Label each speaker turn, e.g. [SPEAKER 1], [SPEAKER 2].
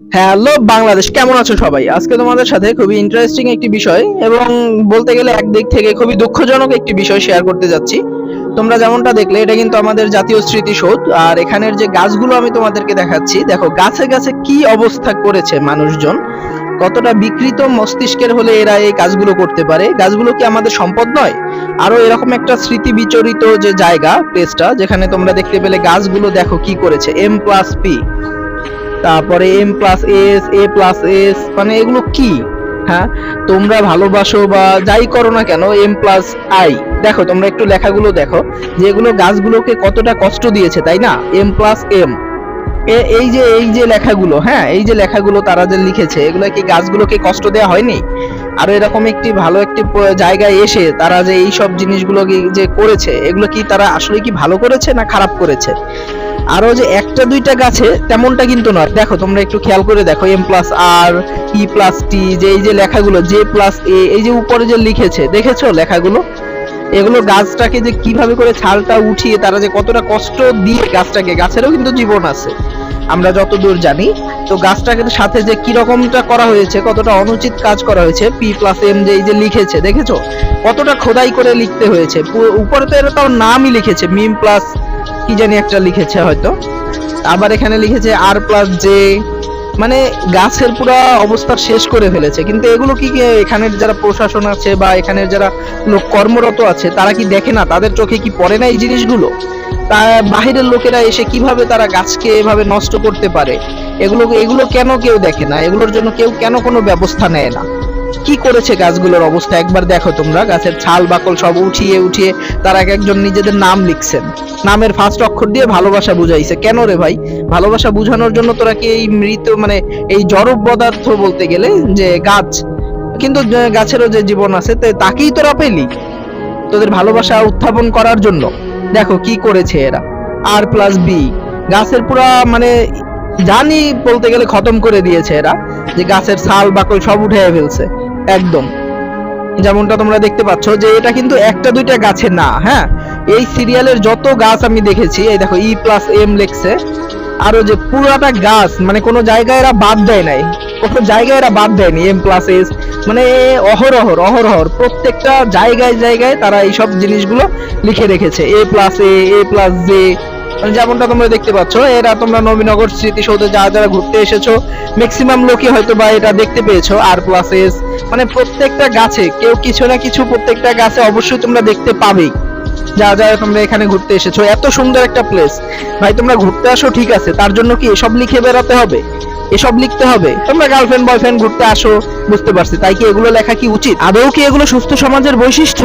[SPEAKER 1] Hello, Bangladesh, কেমন আছো সবাই? আজকে তোমাদের সাথে খুবই ইন্টারেস্টিং একটি বিষয় এবং বলতে গেলে একদিক থেকে খুবই দুঃখজনক একটি বিষয় শেয়ার করতে যাচ্ছি। তোমরা যেমনটা দেখলে, এটা কিন্তু আমাদের জাতীয় স্মৃতিসৌধ। আর এখানের যে গাছগুলো আমি তোমাদেরকে দেখাচ্ছি, দেখো, গাছে গাছে কি অবস্থা করেছে মানুষজন। কতটা বিকৃত মস্তিষ্কের হলে এরা এই কাজগুলো করতে পারে। গাছগুলো কি আমাদের সম্পদ নয়? আরও এরকম একটা স্মৃতি বিচরিত যে জায়গা প্লেসটা যেখানে তোমরা দেখতে পেলে গাছগুলো দেখো কি করেছে। এম প্লাস পি তারপরে M plus S A plus S মানে এগুলো কি? হ্যাঁ? তোমরা ভালোবাসো বা যাই করো না কেন এম প্লাস আই দেখো, তোমরা একটু লেখাগুলো দেখো। যে এগুলো গাছগুলোকে কতটা কষ্ট দিয়েছে, তাই না? এম প্লাস এম এই যে এই যে লেখাগুলো হ্যাঁ? এই যে লেখাগুলো তারা যে লিখেছে, এগুলো কি গাছগুলোকে কষ্ট দেওয়া হয়নি? আর এরকম একটি ভালো একটি জায়গায় এসে তারা যে এই সব জিনিসগুলো যে করেছে, এগুলো কি তারা আসলে কি ভালো করেছে না খারাপ করেছে? আরও যে একটা দুইটা গাছে তেমনটা কিন্তু নয়। দেখো, তোমরা একটু খেয়াল করে দেখো M plus R E plus T যে এই যে লেখাগুলো জে প্লাস এ এই যে উপরে যে লিখেছে, দেখেছ লেখাগুলো? এগুলো গাছটাকে যে কীভাবে করে ছালটা উঠিয়ে তারা যে কতটা কষ্ট দিয়ে গাছটাকে, গাছেরও কিন্তু জীবন আছে, আমরা যতদূর জানি। তো গাছটাকে সাথে যে কি রকমটা করা হয়েছে, কতটা অনুচিত কাজ করা হয়েছে পি প্লাস এম যে এই যে লিখেছে, দেখেছ? কতটা খোদাই করে লিখতে হয়েছে উপরে তো এরা তার নামই লিখেছে মিম প্লাস কি জানি একটা লিখেছে হয়তো। আবার এখানে লিখেছে আর প্লাস জে মানে গাছের পুরো অবস্থা শেষ করে ফেলেছে। কিন্তু এগুলো কি কি এখানের যারা প্রশাসন আছে বা এখানের যারা লোক কর্মরত আছে, তারা কি দেখে না? তাদের চোখে কি পড়ে না এই জিনিসগুলো? তা বাহিরের লোকেরা এসে কীভাবে তারা গাছকে এভাবে নষ্ট করতে পারে? এগুলো এগুলো কেন কেউ দেখে না? এগুলোর জন্য কেউ কেন কোনো ব্যবস্থা নেয় না? কি করেছে গাছগুলোর অবস্থা? একবার দেখো তোমরা, গাছের ছাল, বাকল সব উঠিয়ে উঠিয়ে তারা এক একজন নিজেদের নাম লিখছেন। নামের ফার্স্ট অক্ষর দিয়ে ভালোবাসা বুঝাইছে। কেন রে ভাই? ভালোবাসা বুঝানোর জন্য তোরা কি এই মৃত মানে এই জড় পদার্থ বলতে গেলে যে গাছ, কিন্তু গাছেরও যে জীবন আছে তাকেই তোরা পেলি। তোদের ভালোবাসা উত্থাপন করার জন্য। দেখো কি করেছে এরা। আর প্লাস বি গাছের পুরা মানে জানি বলতে গেলে খতম করে দিয়েছে এরা, যে গাছের ছাল, বাকল সব উঠে ফেলছে। একদম। যেমনটা তোমরা দেখতে পাচ্ছ যে এটা কিন্তু একটা দুইটা গাছে না হ্যাঁ? এই সিরিয়ালের যত গাছ আমি দেখেছি, এই দেখো ই প্লাস এম লেখছে, আরও যে পুরাটা গাছ মানে কোনো জায়গায় এরা বাদ দেয় নাই। কোনো জায়গায় এরা বাদ দেয়নি এম প্লাস এস মানে অহরহর অহরহর। প্রত্যেকটা জায়গায় জায়গায় তারা এই সব জিনিসগুলো লিখে রেখেছে A plus A A plus J যেমনটা তোমরা দেখতে পাচ্ছ, এরা তোমরা নবীনগর স্মৃতিসৌধে যারা যারা ঘুরতে এসেছ ম্যাক্সিমাম লোকই হয়তো বা এটা দেখতে পেয়েছ আর প্লাস এস মানে প্রত্যেকটা গাছে, কেউ কিছু না কিছু প্রত্যেকটা গাছে অবশ্যই তোমরা দেখতে পাবেই। যা যা তোমরা এখানে ঘুরতে এসেছ, এত সুন্দর একটা প্লেস ভাই, তোমরা ঘুরতে আসো, ঠিক আছে, তার জন্য কি এসব লিখে বেড়াতে হবে? এসব লিখতে হবে? তোমরা গার্লফ্রেন্ড বয়ফ্রেন্ড ঘুরতে আসো, বুঝতে পারছি, তাই কি এগুলো লেখা কি উচিত? আদৌ কি এগুলো সুস্থ সমাজের বৈশিষ্ট্য?